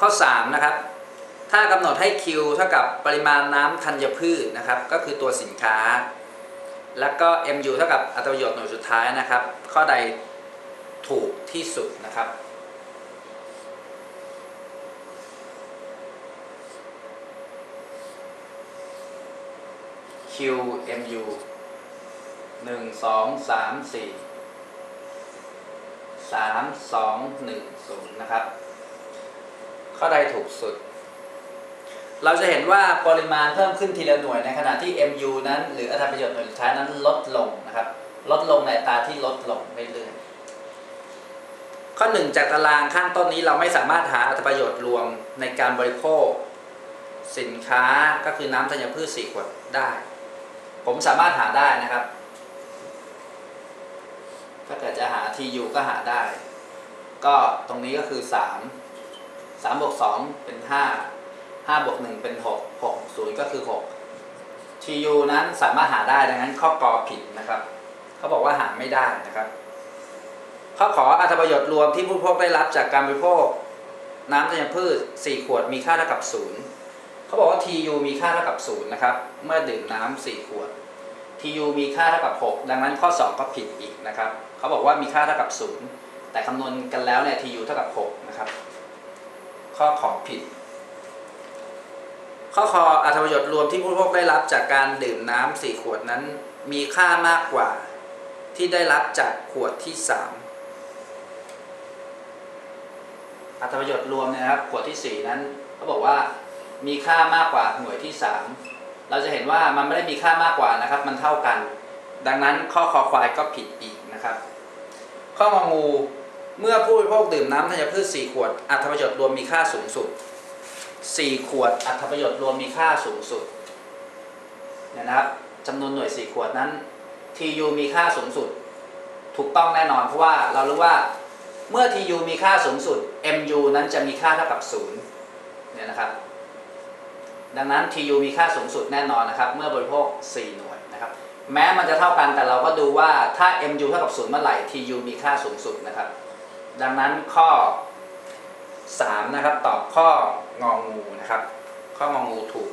ข้อ3นะครับถ้ากำหนดให้ Q เท่ากับปริมาณน้ำธัญพืชนะครับ ก็คือตัวสินค้า แล้วก็ MU เท่ากับอัตราประโยชน์หน่วยสุดท้ายนะครับ ข้อใดถูกที่สุดนะครับ Q MU หนึ่งสองสามสี่สามสองหนึ่งศูนย์นะครับ ข้อใดถูกสุด เราจะเห็นว่าปริมาณเพิ่มขึ้นทีละหน่วยในขณะที่ MU นั้น หรืออัตราประโยชน์หน่วยสุดท้ายนั้นลดลงนะครับ ลดลงในตาที่ลดลงเรื่อยๆข้อหนึ่งจากตารางข้างต้นนี้เราไม่สามารถหาอัตราประโยชน์รวมในการบริโภค สินค้าก็คือน้ำธัญพืช4ขวดได้ ผมสามารถหาได้นะครับถ้าเกิดจะหา TU ก็หาได้ ก็ตรงนี้ก็คือ 3 3บวก2เป็น5 5บวก1เป็น6 6 0ก็คือ6 TU นั้นสามารถหาได้ดังนั้นข้อกอผิดนะครับเขาบอกว่าหาไม่ได้นะครับข้อขออัตราประโยชน์รวมที่ผู้บริโภคได้รับจากการบริโภค น้ำธัญพืช4ขวดมีค่าเท่ากับ0เขาบอกว่า TU มีค่าเท่ากับ0นะครับ เมื่อดื่มน้ำ4ขวด TU มีค่าเท่ากับ 6 ดังนั้นข้อ 2 ก็ผิดอีกนะครับเขาบอกว่ามีค่าเท่ากับ0แต่คำนวณกันแล้วเนี่ย TU เท่ากับ6นะครับ ข้อขอผิด ข้อคออัตราประโยชน์รวมที่ผู้บริโภคได้รับจากการดื่มน้ำ4ขวดนั้น มีค่ามากกว่าที่ได้รับจากขวดที่3อัตประโยชน์รวมเนยนะครับขวดที่ 4 นั้นเขาบอกว่ามีค่ามากกว่าหน่วยที่ 3 เราจะเห็นว่ามันไม่ได้มีค่ามากกว่านะครับ มันเท่ากัน ดังนั้นข้อคอควายก็ผิดอีกนะครับ ข้ององู เมื่อผู้บริโภคดื่มน้ำธัญพืช4ขวดอัตประโยชน์รวมมีค่าสูงสุด 4 ขวดอัตประโยชน์รวมมีค่าสูงสุดเนี่ยนะครับจำนวนหน่วย 4 ขวดนั้น TU มีค่าสูงสุด ถูกต้องแน่นอนเพราะว่าเรารู้ว่าเมื่อ TU มีค่าสูงสุด MU นั้นจะมีค่าเท่ากับ0เนี่ยนะครับ ดังนั้น TU มีค่าสูงสุดแน่นอนนะครับ เมื่อบริโภค 4 หน่วยนะครับ แม้มันจะเท่ากันแต่เราก็ดูว่าถ้า MU เท่ากับ0เมื่อไหร่ TU มีค่าสูงสุดนะครับ ดังนั้นข้อ 3 นะครับ ตอบข้ององูนะครับ ข้ององูถูก